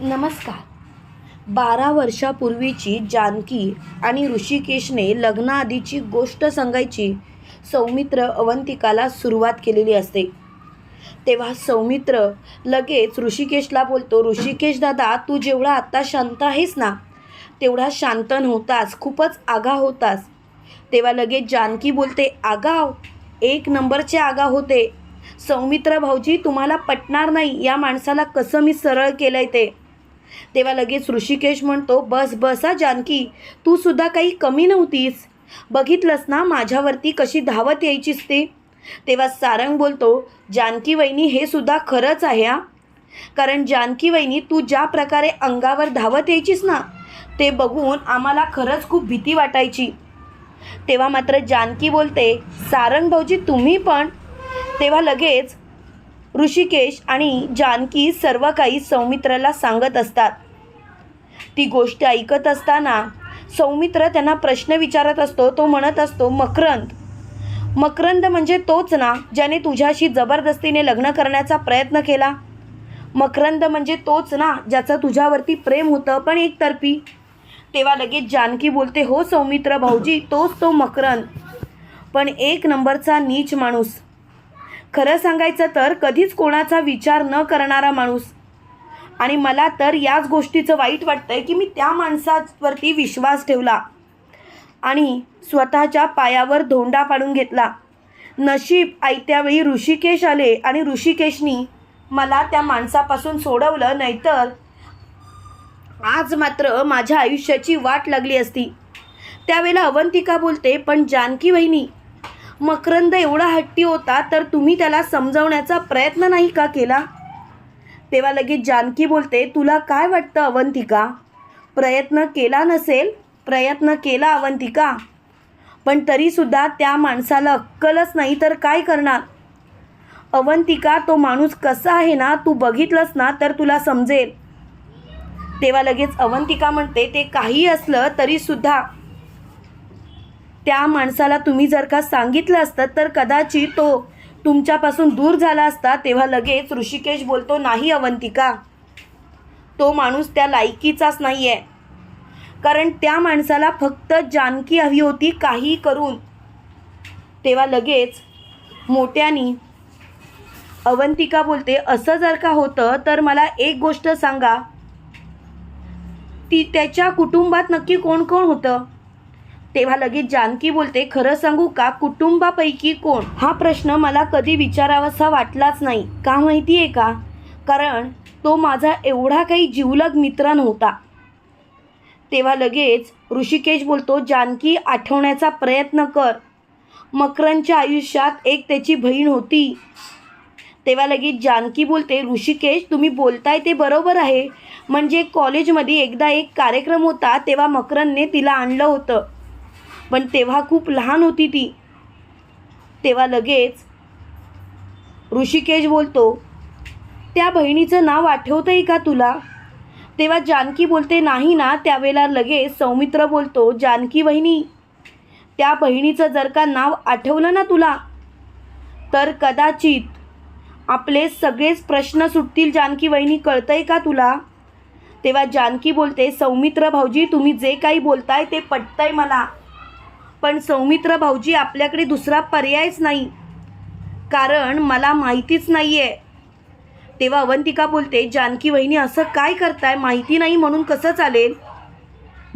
नमस्कार. बारा वर्षापूर्वीची जानकी आणि ऋषिकेशने लग्नाआधीची गोष्ट सांगायची सौमित्र अवंतिकाला सुरुवात केलेली असते. तेव्हा सौमित्र लगेच ऋषिकेशला बोलतो ऋषिकेश दादा तू जेवढा आत्ता शांत आहेस ना तेवढा शांत नव्हतास खूपच आगा होतास. तेव्हा लगेच जानकी बोलते आगाव एक नंबरचे आगा होते. सौमित्र भाऊजी तुम्हाला पटणार नाही या माणसाला कसं मी सरळ केलं आहे ते. तेव्हा लगेच ऋषिकेश म्हणतो बस बस हा जानकी तू सुद्धा काही कमी नव्हतीस. बघितलंस ना माझ्यावरती कशी धावत यायचीस ते? तेव्हा सारंग बोलतो जानकी वहिनी हे सुद्धा खरंच आहे हा. कारण जानकी वहिनी तू ज्या प्रकारे अंगावर धावत यायचीस ना ते बघून आम्हाला खरंच खूप भीती वाटायची. तेव्हा मात्र जानकी बोलते सारंग भाऊजी तुम्ही पण? तेव्हा लगेच ऋषिकेश आणि जानकी सर्व काही सौमित्राला सांगत असतात. ती गोष्ट ऐकत असताना सौमित्र त्यांना प्रश्न विचारत असतो तो म्हणत असतो मकरंद मकरंद म्हणजे तोच ना ज्याने तुझ्याशी जबरदस्तीने लग्न करण्याचा प्रयत्न केला? मकरंद म्हणजे तोच ना ज्याचं तुझ्यावरती प्रेम होतं पण एकतर्फी? तेव्हा लगेच जानकी बोलते हो सौमित्र भाऊजी तोच तो मकरंद. पण एक नंबरचा नीच माणूस खरं सांगायचं तर कधीच कोणाचा विचार न करणारा माणूस. आणि मला तर याच गोष्टीचं वाईट वाटतंय की मी त्या माणसावरती विश्वास ठेवला. आणि स्वतःच्या पायावर धोंडा पाडून घेतला. नशीब आयत्यावेळी ऋषिकेश आले आणि ऋषिकेशनी मला त्या माणसापासून सोडवलं नाहीतर आज मात्र माझ्या आयुष्याची वाट लागली असती. त्यावेळेला अवंतिका बोलते पण जानकी वहिनी मकरंद एवढा हट्टी होता तर तुम्ही त्याला समजवण्याचा प्रयत्न नाही का केला? तेव्हा लगेच जानकी बोलते तुला काय वाटतं अवंतिका? प्रयत्न केला नसेल? प्रयत्न केला अवंतिका? पण तरीसुद्धा त्या माणसाला अक्कलच नाही तर काय करणार? अवंतिका तो माणूस कसा आहे ना तू बघितलंस ना तर तुला समजेल. तेव्हा लगेच अवंतिका म्हणते ते काही असलं तरीसुद्धा त्या माणसाला तुम्ही जर का सांगितलं असतं तर कदाचित तो तुमच्यापासून दूर झाला असता तेव्हा लगेच ऋषिकेश बोलतो नाही अवंतिका. तो माणूस त्या लायकीचाच नाही आहे कारण त्या माणसाला फक्त जानकी हवी होती काही करून. तेव्हा लगेच मोठ्यानी अवंतिका बोलते असं जर का होतं तर मला एक गोष्ट सांगा. ती त्याच्या कुटुंबात नक्की कोण कोण होतं? तेव्हा लगेच जानकी बोलते खरं सांगू का कुटुंबापैकी कोण? हा प्रश्न मला कधी विचारावासा वाटलाच नाही. का माहिती आहे का? कारण तो माझा एवढा काही जिवलग मित्र नव्हता. तेव्हा लगेच ऋषिकेश बोलतो जानकी आठवण्याचा प्रयत्न कर. मकरनच्या आयुष्यात एक त्याची बहीण होती. तेव्हा लगेच जानकी बोलते ऋषिकेश तुम्ही बोलताय ते बरोबर आहे. म्हणजे कॉलेजमध्ये एकदा एक कार्यक्रम होता तेव्हा मकरनने तिला आणलं होतं. पण तेव्हा खूप लहान होती ती. तेव्हा लगेच ऋषिकेश बोलतो त्या बहिणीचं नाव आठवतं आहे का तुला? तेव्हा जानकी बोलते नाही ना. त्यावेळेला लगेच सौमित्र बोलतो जानकी बहिणी त्या बहिणीचं जर का नाव आठवलं ना तुला तर कदाचित आपले सगळेच प्रश्न सुटतील जानकी वहिनी कळतंय का तुला? तेव्हा जानकी बोलते सौमित्र भाऊजी तुम्ही जे काही बोलताय ते पटतंय मला. पण सौमित्र भाऊजी आपल्याकडे दुसरा पर्यायच नाही. कारण मला माहितीच नाही आहे तेव्हा अवंतिका बोलते जानकी वहिनी असं काय करताय? माहिती नाही म्हणून कसं चालेल?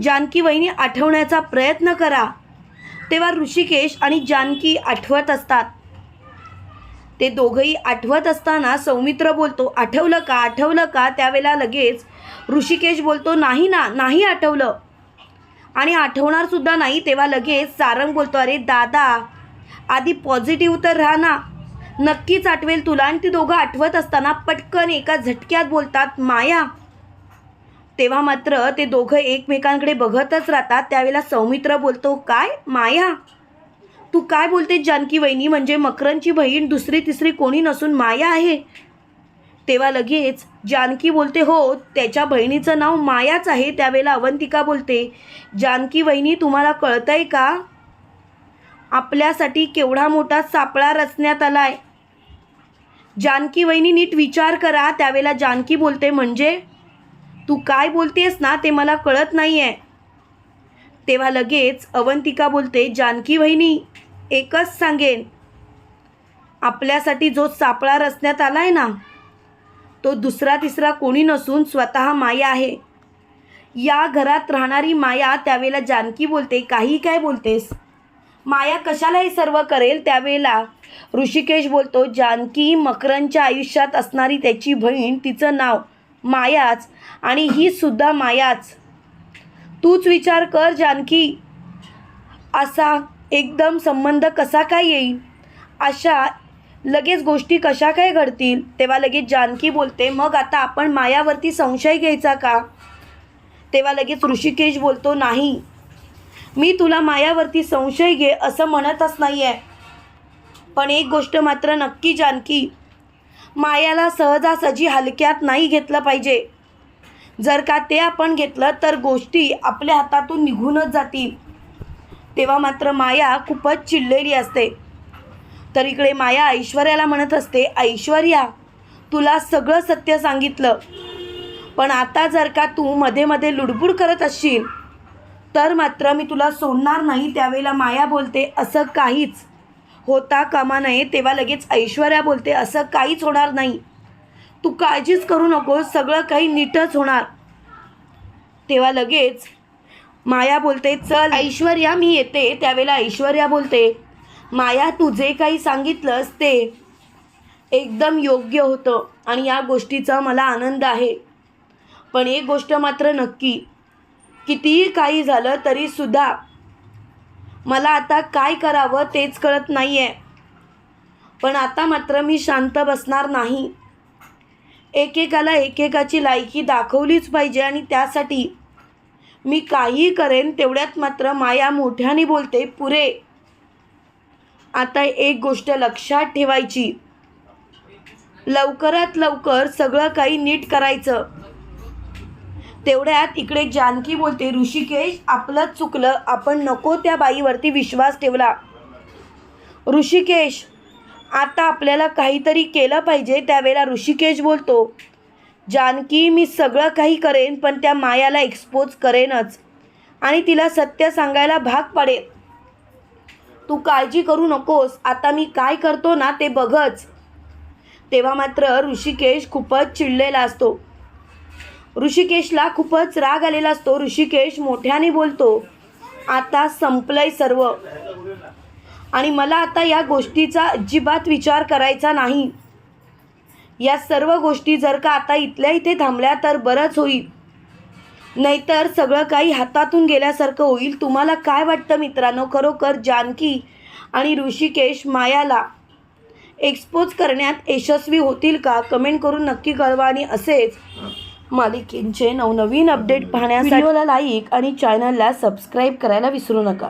जानकी वहिनी आठवण्याचा प्रयत्न करा. तेव्हा ऋषिकेश आणि जानकी आठवत असतात. ते दोघंही आठवत असताना सौमित्र बोलतो आठवलं का? आठवलं का? त्यावेळेला लगेच ऋषिकेश बोलतो नाही ना नाही आठवलं. आणि आठवणार सुद्धा नाही तेव्हा लगेच सारंग बोलतो अरे दादा आधी पॉझिटिव्ह तर राहा ना. नक्कीच आठवेल तुला आणि ती दोघं आठवत असताना पटकन एका झटक्यात बोलतात माया. तेव्हा मात्र ते दोघं एकमेकांकडे बघतच राहतात. त्यावेळेला सौमित्र बोलतो काय? माया? तू काय बोलते जानकी वहिनी? म्हणजे मकरनची बहीण दुसरी तिसरी कोणी नसून माया आहे? तेव्हा लगेच जानकी बोलते हो त्याच्या बहिणीचं नाव मायाच आहे त्यावेळेला अवंतिका बोलते. जानकी वहिनी तुम्हाला कळतंय का? आपल्यासाठी केवढा मोठा सापळा रचण्यात आला आहे जानकी वहिनी नीट विचार करा त्यावेळेला जानकी बोलते. म्हणजे? तू काय बोलतेस ना ते मला कळत नाही आहे तेव्हा लगेच अवंतिका बोलते जानकी वहिनी एकच सांगेन. आपल्यासाठी जो सापळा रचण्यात आला आहे ना तो दुसरा तिसरा कोणी नसून स्वतः माया आहे. या घरात राहणारी माया त्यावेळेला जानकी बोलते काही काय बोलतेस? माया कशाला हे सर्व करेल? त्यावेळेला ऋषिकेश बोलतो जानकी मकरनच्या आयुष्यात असणारी त्याची बहीण तिचं नाव मायाच आणि ही सुद्धा मायाच. तूच विचार कर जानकी असा एकदम संबंध कसा काय येईल? अशा लगेच गोष्टी कशा काय घडतील? तेव्हा लगेच जानकी बोलते मग आता आपण मायावरती संशय घ्यायचा का? तेव्हा लगेच ऋषिकेश बोलतो नाही. मी तुला मायावरती संशय घे असं म्हणतच नाही आहे पण एक गोष्ट मात्र नक्की जानकी मायाला सहजासहजी हलक्यात नाही घेतलं पाहिजे. जर का ते आपण घेतलं तर गोष्टी आपल्या हातातून निघूनच जातील. तेव्हा मात्र माया खूपच चिडलेली असते. तर इकडे माया ऐश्वर्याला म्हणत असते ऐश्वर्या तुला सगळं सत्य सांगितलं. पण आता जर का तू मध्ये मध्ये लुडबुड करत असशील तर मात्र मी तुला सोडणार नाही त्यावेळेला माया बोलते असं काहीच होता कामा नये तेव्हा लगेच ऐश्वर्या बोलते असं काहीच होणार नाही. तू काळजीच करू नकोस सगळं काही नीटच होणार. तेव्हा लगेच माया बोलते चल ऐश्वर्या मी येते. त्यावेळेला ऐश्वर्या बोलते माया तू जे काही सांगितलंस ते एकदम योग्य होतं आणि या गोष्टीचा मला आनंद आहे. पण एक गोष्ट मात्र नक्की कितीही काही झालं तरीसुद्धा मला आता काय करावं तेच कळत नाही आहे पण आता मात्र मी शांत बसणार नाही. एकेकाला एकेकाची लायकी दाखवलीच पाहिजे आणि त्यासाठी मी काही करेन तेवढ्यात मात्र माया मोठ्याने बोलते पुरे आता एक गोष्ट लक्षात ठेवायची. लवकरात लवकर सगळं काही नीट करायचं. तेवढ्यात इकडे जानकी बोलते ऋषिकेश आपलंच चुकलं. आपण नको त्या बाईवरती विश्वास ठेवला. ऋषिकेश आता आपल्याला काहीतरी केलं पाहिजे. त्यावेळेला ऋषिकेश बोलतो जानकी मी सगळं काही करेन पण त्या मायाला एक्सपोज करेनच आणि तिला सत्य सांगायला भाग पाडेल तू काळजी करू नकोस. आता मी काय करतो ना ते बघच. तेव्हा मात्र ऋषिकेश खूपच चिडलेला असतो. ऋषिकेशला खूपच राग आलेला असतो. ऋषिकेश मोठ्याने बोलतो आता संपलंय सर्व. आणि मला आता या गोष्टीचा अजिबात विचार करायचा नाही. या सर्व गोष्टी जर का आता इथल्या इथे थांबल्या तर बरंच होईल. नाहीतर सगळं काही हातातून गेल्यासारखं होईल. तुम्हाला काय वाटतं मित्रांनो? खरोखर जानकी आणि ऋषिकेश मायाला एक्सपोज करण्यात यशस्वी होतील का? कमेंट करून नक्की कळवा आणि असेच मालिकेंचे नवनवीन अपडेट पाहण्यासाठी लाईक आणि चॅनलला सबस्क्राईब करायला विसरू नका.